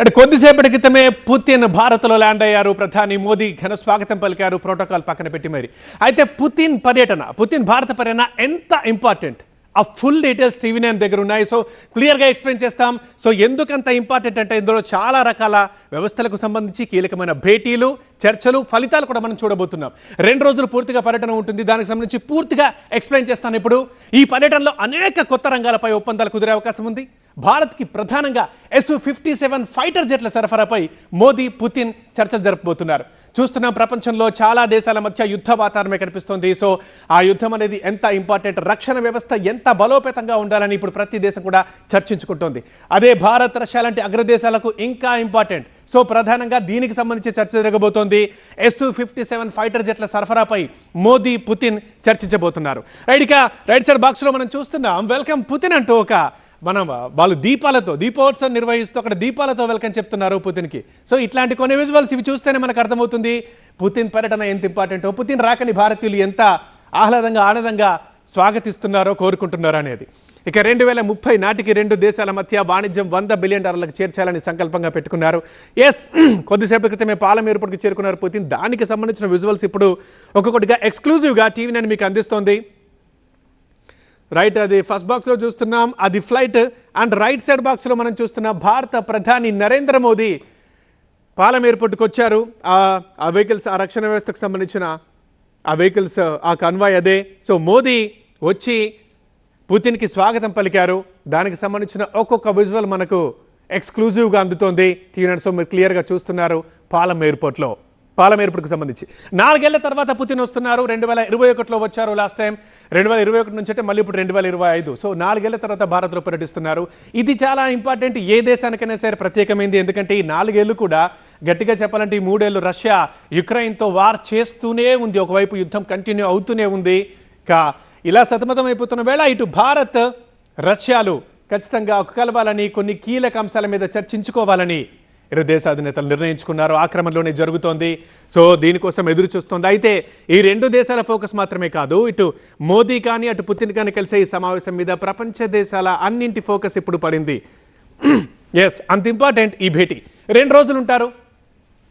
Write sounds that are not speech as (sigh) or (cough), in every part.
అంటే కొద్దిసేపటి క్రితమే పుతిన్ భారత్లో ల్యాండ్ అయ్యారు. ప్రధాని మోదీ ఘన స్వాగతం పలికారు. ప్రోటోకాల్ పక్కన పెట్టి మరి. అయితే పుతిన్ పర్యటన పుతిన్ భారత పర్యటన ఎంత ఇంపార్టెంట్? ఆ ఫుల్ డీటెయిల్స్ టీవీ నైన్ దగ్గర ఉన్నాయి. సో క్లియర్గా ఎక్స్ప్లెయిన్ చేస్తాం. సో ఎందుకంత ఇంపార్టెంట్ అంటే ఇందులో చాలా రకాల వ్యవస్థలకు సంబంధించి కీలకమైన భేటీలు చర్చలు ఫలితాలు కూడా మనం చూడబోతున్నాం. రెండు రోజులు పూర్తిగా పర్యటన ఉంటుంది. దానికి సంబంధించి పూర్తిగా ఎక్స్ప్లెయిన్ చేస్తాను ఇప్పుడు. ఈ పర్యటనలో అనేక కొత్త రంగాలపై ఒప్పందాలు కుదిరే అవకాశం ఉంది. భారత్కి ప్రధానంగా ఎస్ ఫిఫ్టీ సెవెన్ ఫైటర్ జెట్ల సరఫరాపై మోదీ పుతిన్ చర్చలు జరపబోతున్నారు. చూస్తున్నాం ప్రపంచంలో చాలా దేశాల మధ్య యుద్ధ వాతావరణమే కనిపిస్తుంది. సో ఆ యుద్ధం అనేది ఎంత ఇంపార్టెంట్ రక్షణ వ్యవస్థ ఎంత బలోపేతంగా ఉండాలని ఇప్పుడు ప్రతి దేశం కూడా చర్చించుకుంటోంది. అదే భారత్ రష్యా లాంటి అగ్రదేశాలకు ఇంకా ఇంపార్టెంట్. సో ప్రధానంగా దీనికి సంబంధించి చర్చ జరగబోతోంది. ఎస్సు ఫిఫ్టీ సెవెన్ ఫైటర్ జెట్ల సరఫరాపై మోదీ పుతిన్ చర్చించబోతున్నారు. రైట్ ఇక రైట్ సైడ్ బాక్స్లో మనం చూస్తున్నాం. వెల్కమ్ పుతిన్ అంటూ ఒక మనం వాళ్ళు దీపాలతో దీపోత్సవం నిర్వహిస్తూ అక్కడ దీపాలతో వెల్కమ్ చెప్తున్నారు పుతిన్కి. సో ఇట్లాంటి కొన్ని విజువల్స్ ఇవి చూస్తేనే మనకు అర్థమవుతుంది పుతిన్ పర్యటన ఎంత ఇంపార్టెంటో పుతిన్ రాకని భారతీయులు ఎంత ఆహ్లాదంగా ఆనందంగా స్వాగతిస్తున్నారో కోరుకుంటున్నారో అనేది. ఇక రెండు వేల ముప్పై నాటికి రెండు దేశాల మధ్య వాణిజ్యం వంద బిలియన్ డాలర్లకు చేర్చాలని సంకల్పంగా పెట్టుకున్నారు. ఎస్ (clears throat) కొద్దిసేపటి క్రితమే పాలం ఏర్పాటుకు చేరుకున్నారు పుతిన్. దానికి సంబంధించిన విజువల్స్ ఇప్పుడు ఒక్కొక్కటిగా ఎక్స్క్లూజివ్గా టీవీ నేను మీకు అందిస్తోంది. రైట్ అది ఫస్ట్ బాక్స్లో చూస్తున్నాం. అది ఫ్లైట్ అండ్ రైట్ సైడ్ బాక్స్లో మనం చూస్తున్నాం భారత ప్రధాని నరేంద్ర మోదీ పాలం ఎయిర్పోర్ట్కి వచ్చారు ఆ ఆ వెహికల్స్ ఆ రక్షణ వ్యవస్థకు సంబంధించిన ఆ వెహికల్స్ ఆ కన్వాయ్ అదే. సో మోదీ వచ్చి పుతిన్కి స్వాగతం పలికారు. దానికి సంబంధించిన ఒక్కొక్క విజువల్ మనకు ఎక్స్క్లూజివ్గా అందుతోంది. టీవీ సో మీరు క్లియర్గా చూస్తున్నారు పాలం ఎయిర్పోర్ట్లో పాలం ఎయిర్పోర్ట్కి సంబంధించి. నాలుగేళ్ళ తర్వాత పుతిన్ వస్తున్నారు. రెండు వేల ఇరవై ఒకటిలో వచ్చారు లాస్ట్ టైం రెండు వేల ఇరవై ఒకటి నుంచి అంటే మళ్ళీ ఇప్పుడు రెండు వేల ఇరవై ఐదు. సో నాలుగేళ్ళ తర్వాత భారత్లో పర్యటిస్తున్నారు. ఇది చాలా ఇంపార్టెంట్ ఏ దేశానికైనా సరే ప్రత్యేకమైంది. ఎందుకంటే ఈ నాలుగేళ్ళు కూడా గట్టిగా చెప్పాలంటే ఈ మూడేళ్ళు రష్యా యుక్రెయిన్తో వార్ చేస్తూనే ఉంది. ఒకవైపు యుద్ధం కంటిన్యూ అవుతూనే ఉంది. కా ఇలా సతమతం అయిపోతున్న వేళ ఇటు భారత్ రష్యాలు ఖచ్చితంగా ఒక కలవాలని కొన్ని కీలక అంశాల మీద చర్చించుకోవాలని ఇరు దేశాధినేతలు నిర్ణయించుకున్నారు. ఆ క్రమంలోనే జరుగుతోంది. సో దీనికోసం ఎదురు చూస్తోంది అయితే ఈ రెండు దేశాల ఫోకస్ మాత్రమే కాదు ఇటు మోదీ కానీ అటు పుతిన్ కానీ కలిసే ఈ సమావేశం మీద ప్రపంచ దేశాల అన్నింటి ఫోకస్ ఇప్పుడు పడింది. (clears throat) ఎస్ అంత ఇంపార్టెంట్ ఈ భేటీ. రెండు రోజులు ఉంటారు.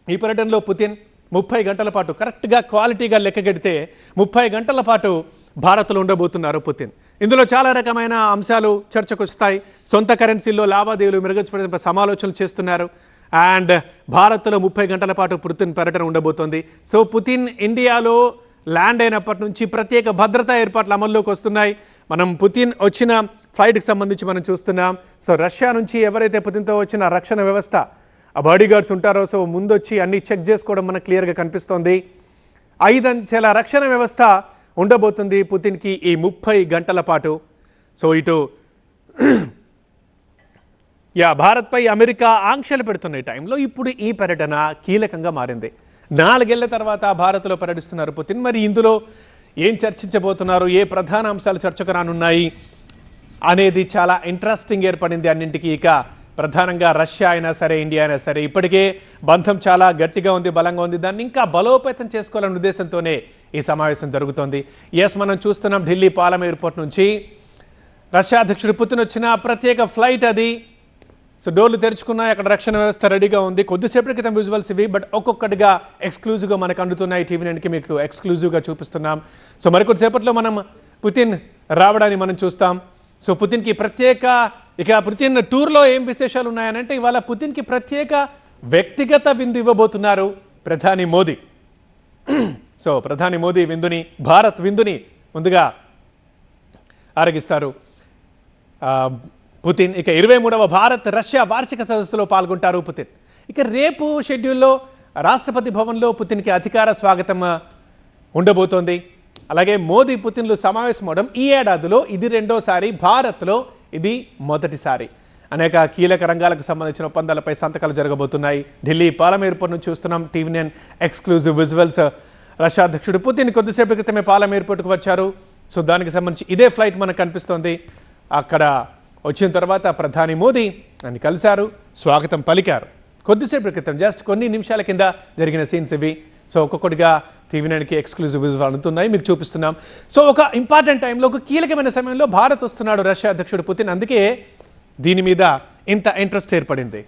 ఈ పర్యటనలో పుతిన్ ముప్పై గంటల పాటు కరెక్ట్గా క్వాలిటీగా లెక్కగెడితే ముప్పై గంటల పాటు భారత్లో ఉండబోతున్నారు పుతిన్. ఇందులో చాలా రకమైన అంశాలు చర్చకు వస్తాయి సొంత కరెన్సీల్లో లావాదేవీలు మెరుగుపడే సమాలోచనలు చేస్తున్నారు. అండ్ భారత్లో ముప్పై గంటల పాటు పుతిన్ పర్యటన ఉండబోతోంది. సో పుతిన్ ఇండియాలో ల్యాండ్ అయినప్పటి నుంచి ప్రత్యేక భద్రతా ఏర్పాట్లు అమల్లోకి వస్తున్నాయి. మనం పుతిన్ వచ్చిన ఫ్లైట్కి సంబంధించి మనం చూస్తున్నాం. సో రష్యా నుంచి ఎవరైతే పుతిన్తో వచ్చిన రక్షణ వ్యవస్థ ఆ బాడీ గార్డ్స్ ఉంటారో సో ముందొచ్చి అన్ని చెక్ చేసుకోవడం మనకు క్లియర్గా కనిపిస్తోంది. ఐదంచెల రక్షణ వ్యవస్థ ఉండబోతుంది పుతిన్కి ఈ ముప్పై గంటల పాటు. సో ఇటు యా భారత్పై అమెరికా ఆంక్షలు పెడుతున్న ఈ టైంలో ఇప్పుడు ఈ పర్యటన కీలకంగా మారింది. నాలుగేళ్ళ తర్వాత భారత్లో పర్యటిస్తున్నారు పుతిన్. మరి ఇందులో ఏం చర్చించబోతున్నారు? ఏ ప్రధాన అంశాలు చర్చకు రానున్నాయి అనేది చాలా ఇంట్రెస్టింగ్ ఏర్పడింది అన్నింటికీ. ఇక ప్రధానంగా రష్యా అయినా సరే ఇండియా అయినా సరే ఇప్పటికే బంధం చాలా గట్టిగా ఉంది బలంగా ఉంది. దాన్ని ఇంకా బలోపేతం చేసుకోవాలనే ఉద్దేశంతోనే ఈ సమావేశం జరుగుతోంది. ఎస్ మనం చూస్తున్నాం ఢిల్లీ పాలం ఎయిర్పోర్ట్ నుంచి. రష్యా అధ్యక్షుడు పుతిన్ వచ్చిన ప్రత్యేక ఫ్లైట్ అది. సో డోర్లు తెరుచుకున్నాయి అక్కడ రక్షణ వ్యవస్థ రెడీగా ఉంది. కొద్దిసేపటి క్రితం విజువల్స్ ఇవి బట్ ఒక్కొక్కటిగా ఎక్స్క్లూజివ్గా మనకు అందుతున్నాయి టీవీ నైన్కి మీకు ఎక్స్క్లూజివ్గా చూపిస్తున్నాం. సో మరికొద్దిసేపట్లో మనం పుతిన్ రావడాన్ని మనం చూస్తాం. సో పుతిన్కి ప్రత్యేక ఇక పుతిన్ టూర్లో ఏం విశేషాలు ఉన్నాయనంటే ఇవాళ పుతిన్కి ప్రత్యేక వ్యక్తిగత విందు ఇవ్వబోతున్నారు ప్రధాని మోదీ. సో ప్రధాని మోదీ విందుని భారత్ విందుని ముందుగా ఆరగిస్తారు. పుతిన్. ఇక ఇరవై మూడవ భారత్ రష్యా వార్షిక సదస్సులో పాల్గొంటారు పుతిన్. ఇక రేపు షెడ్యూల్లో రాష్ట్రపతి భవన్లో పుతిన్కి అధికార స్వాగతం ఉండబోతోంది. అలాగే మోదీ పుతిన్లు సమావేశం అవడం ఈ ఏడాదిలో ఇది రెండోసారి భారత్లో ఇది మొదటిసారి. అనేక కీలక రంగాలకు సంబంధించిన ఒప్పందాలపై సంతకాలు జరగబోతున్నాయి. ఢిల్లీ పాలం ఎయిర్పోర్ట్ నుంచి చూస్తున్నాం. TV nine exclusive visuals. Russia అధ్యక్షుడు పుతిన్ కొద్దిసేపు క్రితమే పాలం ఎయిర్పోర్ట్కి వచ్చారు. సో దానికి సంబంధించి ఇదే ఫ్లైట్ మనకు కనిపిస్తోంది. అక్కడ వచ్చిన తర్వాత ప్రధాని మోదీ అని కలిశారు స్వాగతం పలికారు. కొద్దిసేపు క్రితం జస్ట్ కొన్ని నిమిషాల కింద జరిగిన సీన్స్ ఇవి. సో ఒక్కొక్కటిగా టీవీ నైన్కి ఎక్స్క్లూజివ్ విజువల్ అందుతున్నాయి మీకు చూపిస్తున్నాం. సో ఒక ఇంపార్టెంట్ టైంలో ఒక కీలకమైన సమయంలో భారత్ వస్తున్నాడు రష్యా అధ్యక్షుడు పుతిన్. అందుకే దీని మీద ఇంత ఇంట్రెస్ట్ ఏర్పడింది.